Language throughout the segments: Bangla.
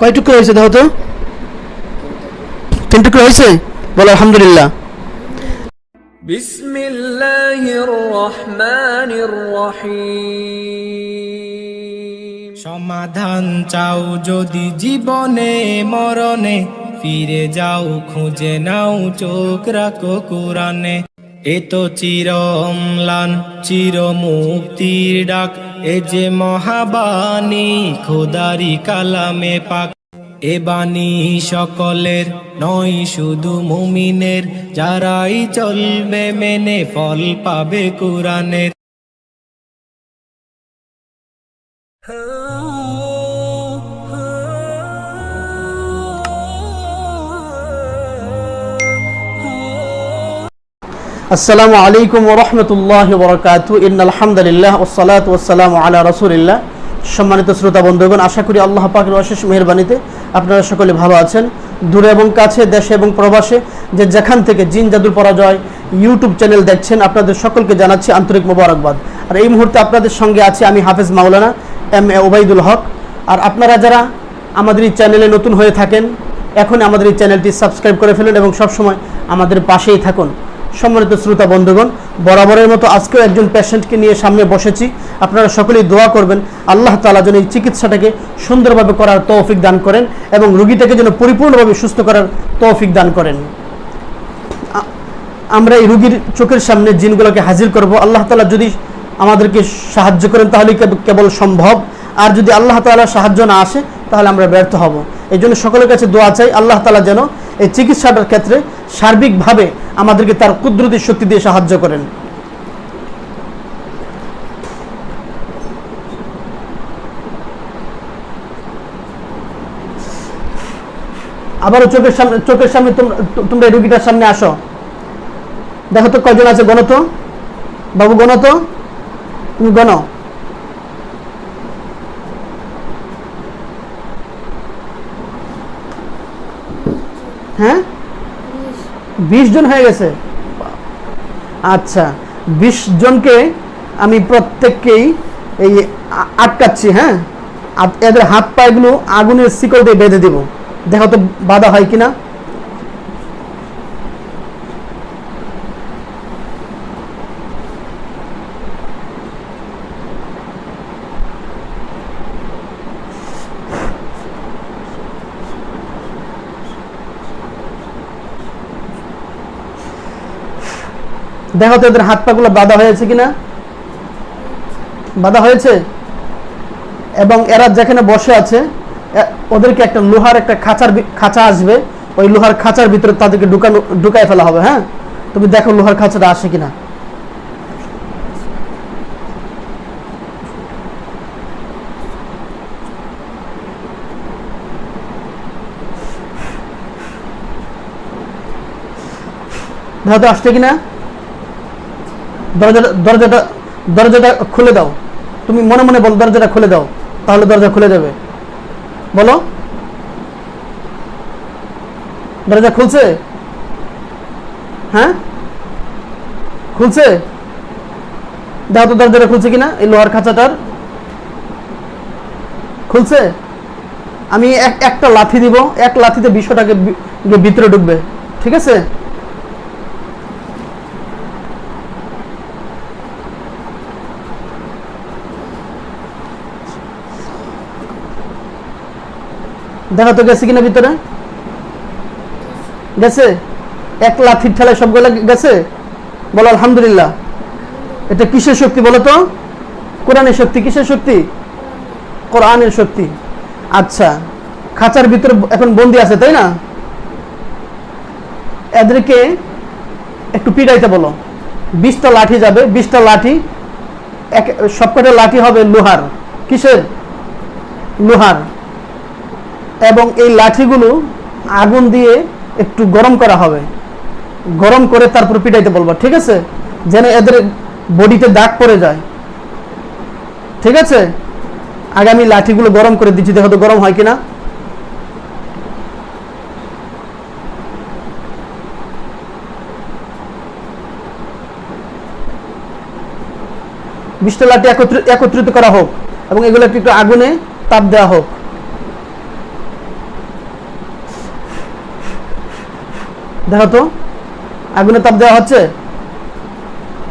কয় টুকরো হয়েছে দেখো তো? তিন টুকরো হয়েছে? বলো আলহামদুলিল্লাহ। সমাধান চাও যদি জীবনে মরণে ফিরে যাও খুঁজে নাও চোখ রাখো কোরআনে। এ তো চির অম্লান চির মুক্তির ডাক। এ যে মহাবাণী, খোদারি কালামে পাক। এ বাণী সকলের নয়, শুধু মুমিনের। যারাই চলবে মেনে ফল পাবে কোরআনের। আসসালামু আলাইকুম ওরহমতুল্লাহ বরকাতু। ইন আলহামদুলিল্লাহ ওসালাত ওসালাম আলা রসুলিল্লাহ। সম্মানিত শ্রোতা, বন্ধুগণ, আশা করি আল্লাহ পাকের অশেষ মেহরবানিতে আপনারা সকলে ভালো আছেন। দূরে এবং কাছে, দেশে এবং প্রবাসে যে যেখান থেকে জিন জাদুর পরাজয় ইউটিউব চ্যানেল দেখছেন, আপনাদের সকলকে জানাচ্ছি আন্তরিক মোবারকবাদ। আর এই মুহূর্তে আপনাদের সঙ্গে আছি আমি হাফেজ মাওলানা এম এ ওবাইদুল হক। আর আপনারা যারা আমাদের এই চ্যানেলে নতুন হয়ে থাকেন এখন আমাদের এই চ্যানেলটি সাবস্ক্রাইব করে ফেলুন এবং সবসময় আমাদের পাশেই থাকুন। সম্মানিত শ্রোতা বন্ধুগণ, বরাবরের মতো আজকেও একজন পেশেন্টকে নিয়ে সামনে বসেছি। আপনারা সকলেই দোয়া করবেন, আল্লাহ তালা যেন এই চিকিৎসাটাকে সুন্দরভাবে করার তৌফিক দান করেন এবং রুগীটাকে যেন পরিপূর্ণভাবে সুস্থ করার তৌফিক দান করেন। আমরা এই রুগীর চোখের সামনে জিনগুলোকে হাজির করব। আল্লাহ তালা যদি আমাদেরকে সাহায্য করেন তাহলে কেবল সম্ভব। আর যদি আল্লাহ তালা সাহায্য না আসে, তাহলে আমরা ব্যর্থ হব। এই জন্য সকলের কাছে দোয়া চাই, আল্লাহ তালা যেন এই চিকিৎসাটার ক্ষেত্রে সার্বিকভাবে আমাদেরকে তার কুদরতি শক্তি দিয়ে সাহায্য করেন। আবারও চোখের সামনে চোখের সামনে তোমরা রুগীটার সামনে আসো। দেখো তো কয়জন আছে গণত? বাবু গণত? তুমি গণ। হ্যাঁ? বিশ জন হয়ে গেছে। আচ্ছা বিশ জনকে আমি প্রত্যেককেই এই আটকাচ্ছি হ্যাঁ? এদের হাত পায়েগুলো আগুনের শিকল দিয়ে বেঁধে দেবো। দেখো তো বাধা হয় কিনা। দেখো তো এদের হাত পাগুলো বাধা হয়েছে কিনা? বাধা হয়েছে? এবং এরা যেখানে বসে আছে ওদেরকে একটা লোহার একটা খাঁচার খাঁচা আসবে। ওই লোহার খাঁচার ভিতরে তাদেরকে ঢুকানো ঢুকাই ফেলা হবে হ্যাঁ? তুমি দেখো লোহার খাঁচাটা আসে কিনা। দেখো তো আসছে কিনা? দরজাটা দরজাটা দরজাটা খুলে দাও। তুমি মনে মনে বল, দরজাটা খুলে দাও, তাহলে দরজা খুলে যাবে। বলো। দরজা খুলছে? হ্যাঁ? খুলছে? দেখো তো, দরজাটা খুলছে কিনা? এই লোহার খাঁচাটার। খুলছে? আমি এক, একটা লাথি দিব, এক লাথিতে বিশ্বটাকে ভিতরে ঢুকবে। ঠিক আছে? দেখো তো গেছে কিনা ভিতরে? গেছে? এক লাঠির ঠেলায় সবগুলো গেছে? বলো, আলহামদুলিল্লাহ। এটা কিসের শক্তি বলো তো? কোরআনের শক্তি, কিসের শক্তি? কোরআনের শক্তি। আচ্ছা খাঁচার ভিতরে এখন বন্দি আছে, তাই না? এদেরকে একটু পিটাইতে বলো। বিশটা লাঠি যাবে, বিশটা লাঠি, এক সবকটা লাঠি হবে লোহার। কিসের? লোহার। এবং এই লাঠিগুলো আগুন দিয়ে একটু গরম করা হবে। গরম করে তারপর পিটাইতে বলব, ঠিক আছে? যেন এদের বডিতে দাগ পড়ে যায়। ঠিক আছে? আগে আমি লাঠিগুলো গরম করে দিচ্ছি, দেখো তো গরম হয় কিনা। বিশটা লাঠি একত্রিত করা হোক এবং এগুলো একটু আগুনে তাপ দেওয়া হোক। দেখো তো, আগুনে তাপ দেওয়া হচ্ছে?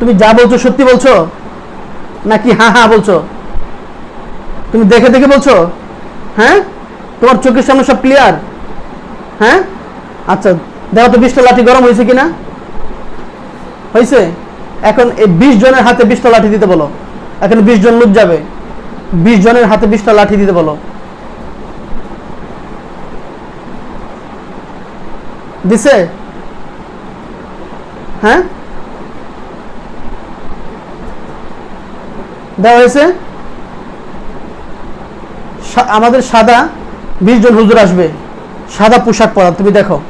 তুমি যা বলছো সত্যি বলছো? নাকি হ্যাঁ হ্যাঁ বলছো? তুমি দেখে দেখে বলছো? হ্যাঁ? তোমার চোখের সামনে সব ক্লিয়ার হ্যাঁ? আচ্ছা দেখো তো বিশটা লাঠি গরম হয়েছে কিনা? হয়েছে? এখন এই বিশ জনের হাতে বিশটা লাঠি দিতে বলো। এখন বিশ জন লোক যাবে। বিশ জনের হাতে বিশটা লাঠি দিতে বলো। দিছে? হ্যাঁ? দেওয়া হয়েছে? আমাদের সাদা বিশ জন হুজুর আসবে। সাদা পোশাক পরা, তুমি দেখো।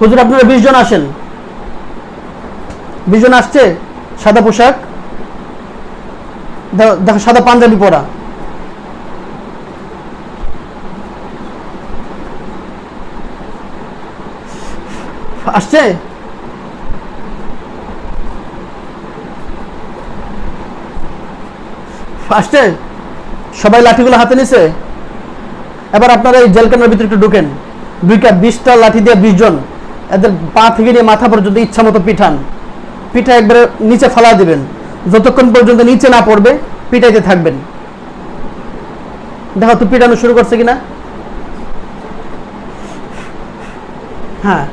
হুজুর, আপনারা বিশ জন আসেন। বিশ জন আসছে, সাদা পোশাক। দেখো, সাদা পাঞ্জাবি পরা। আসছে? আসছে? সবাই লাঠিগুলো হাতে নিছে? এবার আপনারা এই জেলখানার ভিতরে একটু ঢুকেন। দুইটা বিশটা লাঠি দিয়ে বিশ জন। এদের পা থেকে নিয়ে মাথা পর্যন্ত ইচ্ছা মতো পিঠান। পিঠা একবারে নিচে ফালা দিবেন। যতক্ষণ পর্যন্ত নিচে না পড়বে, পিঠাইতে থাকবেন। দেখো তো পিটানো শুরু করছে কিনা? হ্যাঁ।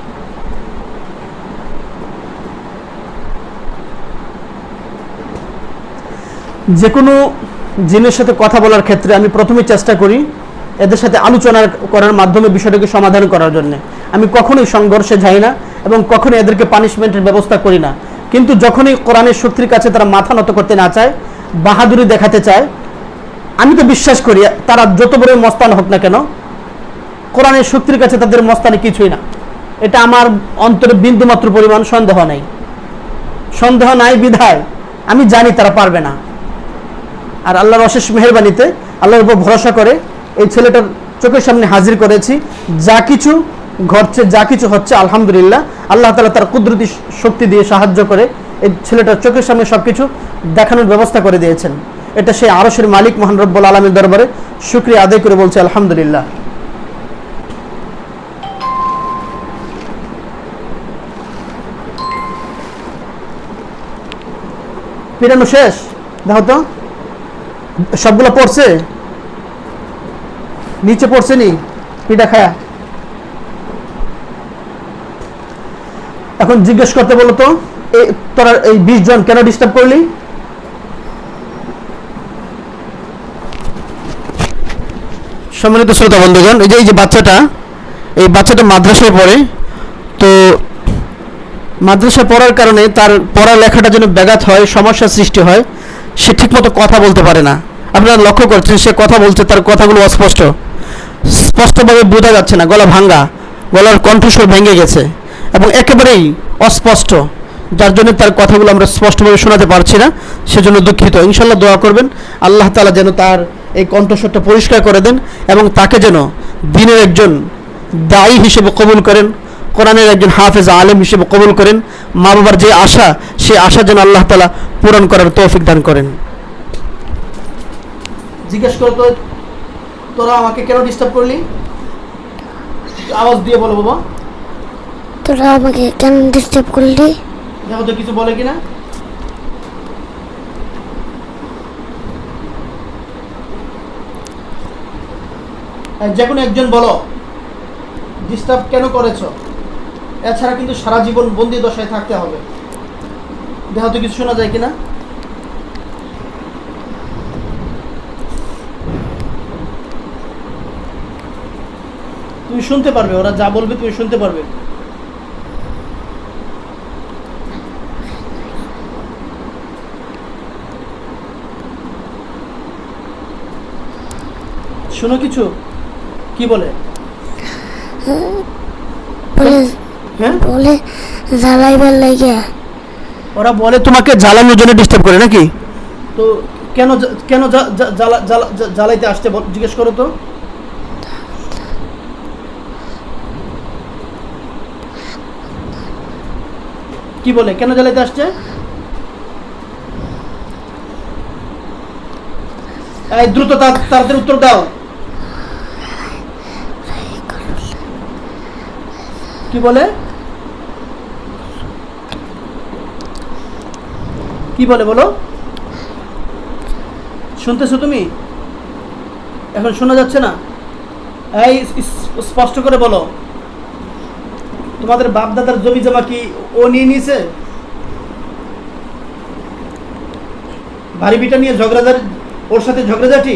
যে কোনো জিনের সাথে কথা বলার ক্ষেত্রে আমি প্রথমে চেষ্টা করি এদের সাথে আলোচনা করার মাধ্যমে বিষয়টাকে সমাধান করার জন্য। আমি কখনোই সংঘর্ষে যাই না এবং কখনোই এদেরকে পানিশমেন্টের ব্যবস্থা করি না। কিন্তু যখনই কোরআনের শক্তির কাছে তারা মাথা নত করতে না চায়, বাহাদুরি দেখাতে চায়, আমি তো বিশ্বাস করি তারা যত বড় মস্তান হোক না কেন, কোরআনের শক্তির কাছে তাদের মস্তানে কিছুই না। এটা আমার অন্তরে বিন্দুমাত্র পরিমাণ সন্দেহ নাই। সন্দেহ নাই বিধায় আমি জানি তারা পারবে না। আর আল্লাহর অশেষ মেহরবানিতে আল্লাহর উপর ভরসা করে এই ছেলেটার চোখের সামনে হাজির করেছি। যা কিছু ঘটছে, যা কিছু হচ্ছে, আলহামদুলিল্লাহ। আল্লাহ তালা তার কুদরতি শক্তি দিয়ে সাহায্য করে এই ছেলেটার চোখের সামনে সব কিছু দেখানোর ব্যবস্থা করে দিয়েছেন। এটা সেই আরসের মালিক মহান রব্বুল আলমের দরবারে শুক্রিয়া আদায় করে বলছে, আলহামদুলিল্লাহ। পিরানো শেষ? দেখো তো। সবগুলো পড়ছে? নিচে পড়ছে নি? পিঠা খায়া। এখন জিজ্ঞেস করতে বলো তো তোরা এই বিশ জন কেন ডিস্টার্ব করলি? সম্মানিত শ্রোতা বন্ধুগণ, এই যে এই যে বাচ্চাটা, এই বাচ্চাটা মাদ্রাসায় পড়ে, তো মাদ্রাসায় পড়ার কারণে তার পড়ালেখাটা যেন ব্যাঘাত হয়, সমস্যার সৃষ্টি হয়। সে ঠিকমতো কথা বলতে পারে না। আপনারা লক্ষ্য করছেন, সে কথা বলছে, তার কথাগুলো অস্পষ্ট। স্পষ্টভাবে বোঝা যাচ্ছে না, গলা ভাঙ্গা, গলার কণ্ঠস্বর ভেঙে গেছে এবং একেবারেই অস্পষ্ট। যার জন্য তার কথাগুলো আমরা স্পষ্টভাবে শোনাতে পারছি না, সেজন্য দুঃখিত। ইনশাল্লাহ দোয়া করবেন, আল্লাহ তালা যেন তার এই কণ্ঠস্বরটা পরিষ্কার করে দেন এবং তাকে যেন দিনের একজন দায়ী হিসেবে কবুল করেন। কোরআনের একজন হাফেজ আলেম হিসেবে কবুল করেন মা বাবার যে আশা সে আশা যেন আল্লাহ তালা পূরণ করার তৌফিক দান করেন। জিজ্ঞেস করতো তোরা আমাকে কেন ডিস্টার্ব করলি? আওয়াজ দিয়ে বলো বাবা। তোরা আমাকে কেন ডিস্টার্ব করলি? দেখো তো কিছু বলে কিনা। যে কোনো একজন বলো। ডিস্টার্ব কেন করেছ? এছাড়া কিন্তু সারা জীবন বন্দি দশায় থাকতে হবে। দেখো তো কিছু শোনা যায় কিনা? তুমি শুনতে পারবে, ওরা যা বলবে তুমি শুনতে পারবে। শোনো কিছু? কি বলে? বলে হ্যাঁ? বলে জ্বালাইবার লাগে ওরা বলে তোমাকে জ্বালানোর জন্য ডিস্টার্ব করে নাকি? তো কেন কেন জ্বালাইতে আসতে জিজ্ঞেস করো তো। কি বলে? কেন জ্বালাইতে আসছে? এই দ্রুত তাদের উত্তর দাও। কি বলে? কি বলে বলো? শুনতেছো তুমি? এখন শোনা যাচ্ছে না? এই স্পষ্ট করে বলো। তোমাদের বাপ দাদার জমি জমা কি ও নিয়ে নিয়েছে? বাড়ি বিটা নিয়ে ঝগড়াঝাটি, ওর সাথে ঝগড়াঝাটি?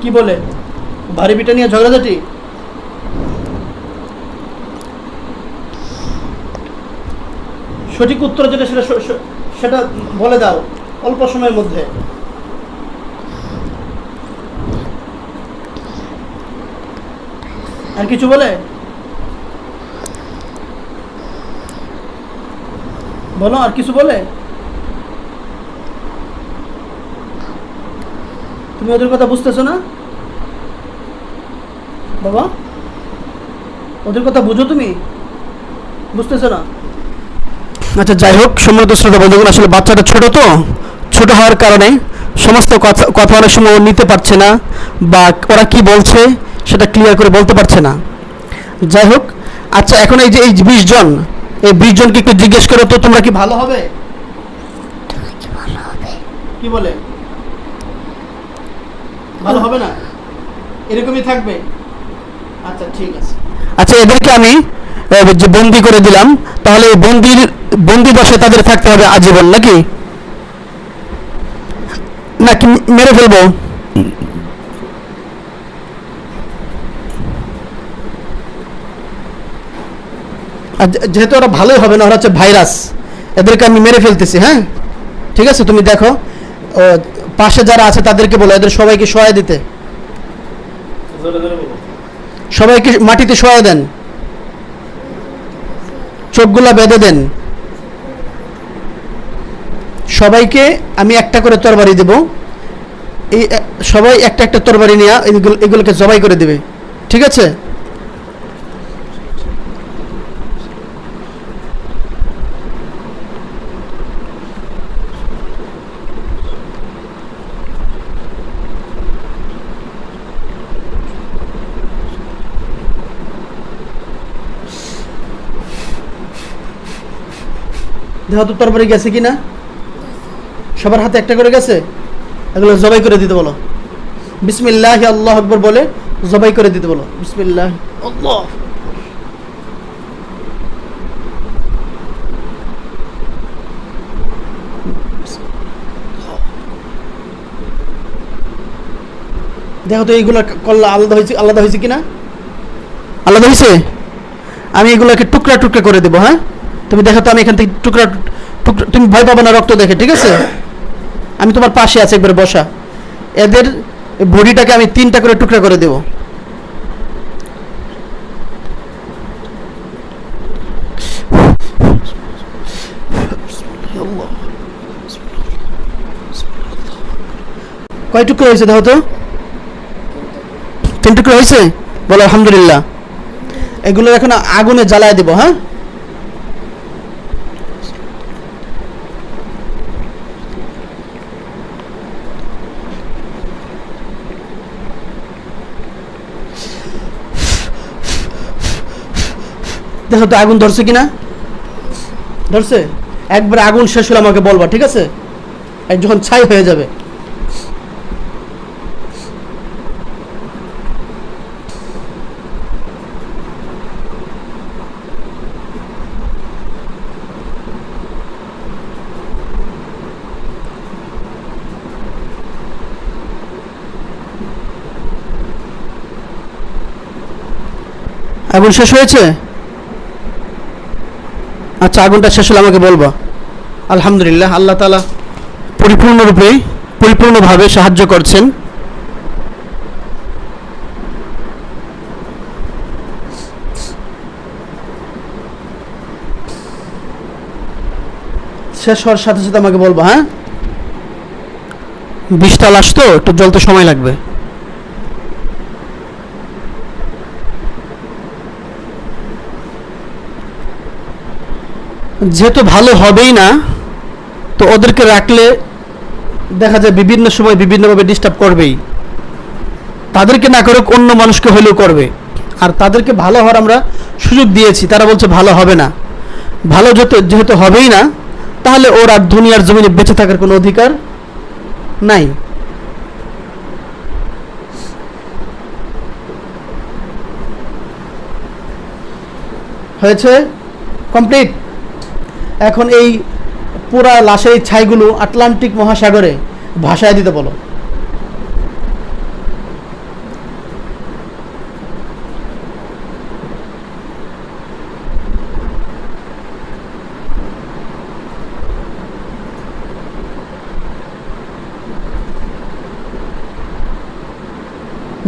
কি বলে? ভারী বিটা নিয়ে ঝগড়াঝাটি? সঠিক উত্তর যেটা সেটা সেটা বলে দাও, অল্প সময়ের মধ্যে। আর কিছু বলে? বলো, আর কিছু বলে? তুমি ওদের কথা বুঝতেছো না? বাবা, ওদের কথা বুঝো তুমি? বুঝতেছো না? আচ্ছা যাই হোক, সম্মানিত শ্রোতা বন্ধুগণ, আসলে বাচ্চাটা ছোট তো, ছোট হওয়ার কারণে সমস্ত কথা কথা অনেক সময় নিতে পারছে না, বা ওরা কি বলছে সেটা ক্লিয়ার করে বলতে পারছে না। যাই হোক আচ্ছা এখন এই যে, এই বিশ জন, এই বিশ জনকে একটু জিজ্ঞেস করো তো, তোমরা কি ভালো হবে? কি বলে? ভালো হবে না? এরকমই থাকবে? আচ্ছা ঠিক আছে। আচ্ছা এদেরকে আমি যে বন্দি করে দিলাম, তাহলে এই বন্দির বন্দি বসে তাদের থাকতে হবে আজীবন, নাকি? নাকি মেরে ফেলব? যেহেতু ওরা ভালোই হবে না, ওরা হচ্ছে ভাইরাস, এদেরকে আমি মেরে ফেলতেছি হ্যাঁ? ঠিক আছে, তুমি দেখো পাশে যারা আছে তাদেরকে বলো, এদের সবাইকে সহায় দিতে। সবাইকে মাটিতে সহায় দেন। চোখগুলা বেঁধে দেন। সবাইকে আমি একটা করে তরবারি দেব। এই সবাই একটা একটা তরবারি নিয়ে এগুলো, এগুলোকে জবাই করে দেবে। ঠিক আছে? দেখো তো তরবারি গেছে কি না সবার হাতে একটা করে গেছে? এগুলো জবাই করে দিতে বলো। বিসমিল্লাহ, আল্লাহ আকবর বলে জবাই করে দিতে বলো। বিসমিল্লাহ, আল্লাহ দেখো তো এইগুলো করলে আলাদা হয়েছে আলাদা হয়েছে কিনা? আলাদা হয়েছে? আমি এগুলোকে টুকরা টুকরা করে দেবো হ্যাঁ? তুমি দেখো তো আমি এখান থেকে টুকরা টুকরা তুমি ভয় পাবো না রক্ত দেখে, ঠিক আছে? আমি তোমার পাশে আছি, একবার বসা। এদের বডিটাকে আমি তিনটা করে টুকরা করে দেব। কয় টুকরো হয়েছে দেখো তো? তিন টুকরো হয়েছে? বলো, আলহামদুলিল্লাহ। এগুলো এখন আগুনে জ্বালায় দেবো হ্যাঁ? দেখো তো আগুন ধরছে কিনা? ধরছে? একবার আগুন শেষ হলে আমাকে বলবা, ঠিক আছে? যখন ছাই হয়ে যাবে। আগুন শেষ হয়েছে? আচ্ছা আগুনটা শেষ হলে আমাকে বলবা। আলহামদুলিল্লাহ, আল্লাহ তালা পরিপূর্ণরূপে পরিপূর্ণভাবে সাহায্য করছেন। শেষ হওয়ার সাথে সাথে আমাকে বলব হ্যাঁ? বিষটা লাশ তো, একটু জ্বলতে সময় লাগবে। যেহেতু ভালো হবেই না, তো ওদেরকে রাখলে দেখা যায় বিভিন্ন সময় বিভিন্নভাবে ডিস্টার্ব করবেই। তাদেরকে না করুক, অন্য মানুষকে হলেও করবে। আর তাদেরকে ভালো হওয়ার আমরা সুযোগ দিয়েছি, তারা বলছে ভালো হবে না। ভালো যত যেহেতু হবেই না, তাহলে ওর আর দুনিয়ার জমিনে বেঁচে থাকার কোনো অধিকার নাই। হয়েছে? কমপ্লিট? এখন এই পুরা লাশের ছাইগুলো আটলান্টিক মহাসাগরে ভাসায় দিতে বলো।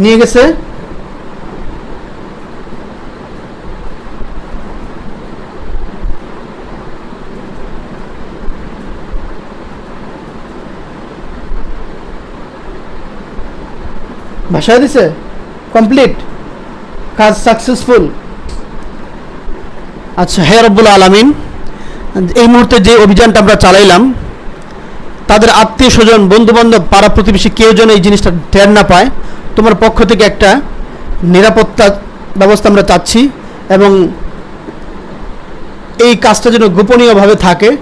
নিয়ে গেছে? ভাষায় দিছে? কমপ্লিট কাজ সাকসেসফুল আচ্ছা হে রব্বুল আলামিন, এই মুহূর্তে যে অভিযানটা আমরা চালাইলাম, তাদের আত্মীয় স্বজন বন্ধু বান্ধব পাড়া প্রতিবেশী কেউ যেন এই জিনিসটা টের না পায়, তোমার পক্ষ থেকে একটা নিরাপত্তা ব্যবস্থা আমরা চাচ্ছি এবং এই কাজটা যেন গোপনীয়ভাবে থাকে,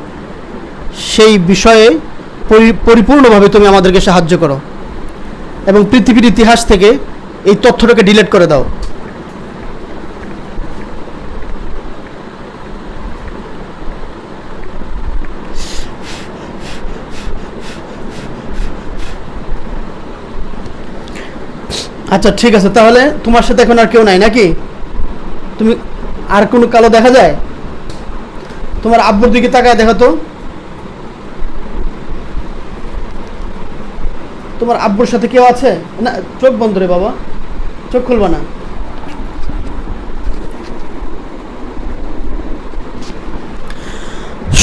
সেই বিষয়ে পরি- পরিপূর্ণভাবে তুমি আমাদেরকে সাহায্য করো। এবং পৃথিবীর ইতিহাস থেকে এই তথ্যটাকে ডিলিট করে দাও। আচ্ছা ঠিক আছে, তাহলে তোমার সাথে এখন আর কেউ নাই নাকি? তুমি আর কোনো কালো দেখা যায়? তোমার আব্বুর দিকে তাকায় দেখো তো। তোমার আব্বুর সাথে কেউ আছে? না, চোখ বন্ধ রে বাবা। চোখ খুলবা না।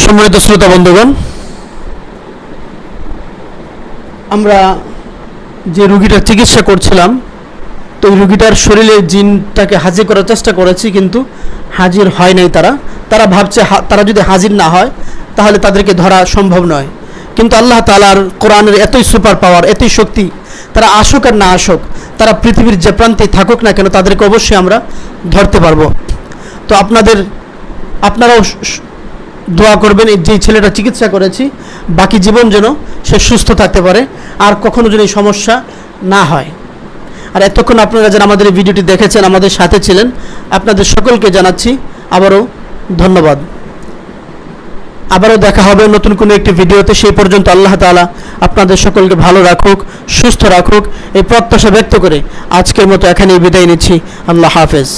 সম্মানিত শ্রোতা বন্ধুগণ, আমরা যে রুগীটার চিকিৎসা করছিলাম, তো ওই রুগীটার শরীরে জিনটাকে হাজির করার চেষ্টা করেছি, কিন্তু হাজির হয় নাই তারা। তারা ভাবছে তারা যদি হাজির না হয়, তাহলে তাদেরকে ধরা সম্ভব নয়। কিন্তু আল্লাহ তালার কোরআনের এতই সুপার পাওয়ার, এতই শক্তি, তারা আসুক আর না আসুক, তারা পৃথিবীর যে প্রান্তে থাকুক না কেন, তাদেরকে অবশ্যই আমরা ধরতে পারব। তো আপনাদের, আপনারাও দোয়া করবেন, এই যেই ছেলেটা চিকিৎসা করেছি, বাকি জীবন যেন সে সুস্থ থাকতে পারে, আর কখনো যেন এই সমস্যা না হয়। আর এতক্ষণ আপনারা যারা আমাদের ভিডিওটি দেখেছেন, আমাদের সাথে ছিলেন, আপনাদের সকলকে জানাচ্ছি আবারও ধন্যবাদ। আবারও দেখা হবে নতুন কোনো একটি ভিডিওতে। সেই পর্যন্ত আল্লাহ তালা আপনাদের সকলকে ভালো রাখুক, সুস্থ রাখুক, এই প্রত্যাশা ব্যক্ত করে আজকের মতো এখানেই বিদায় নিচ্ছি। আল্লাহ হাফেজ।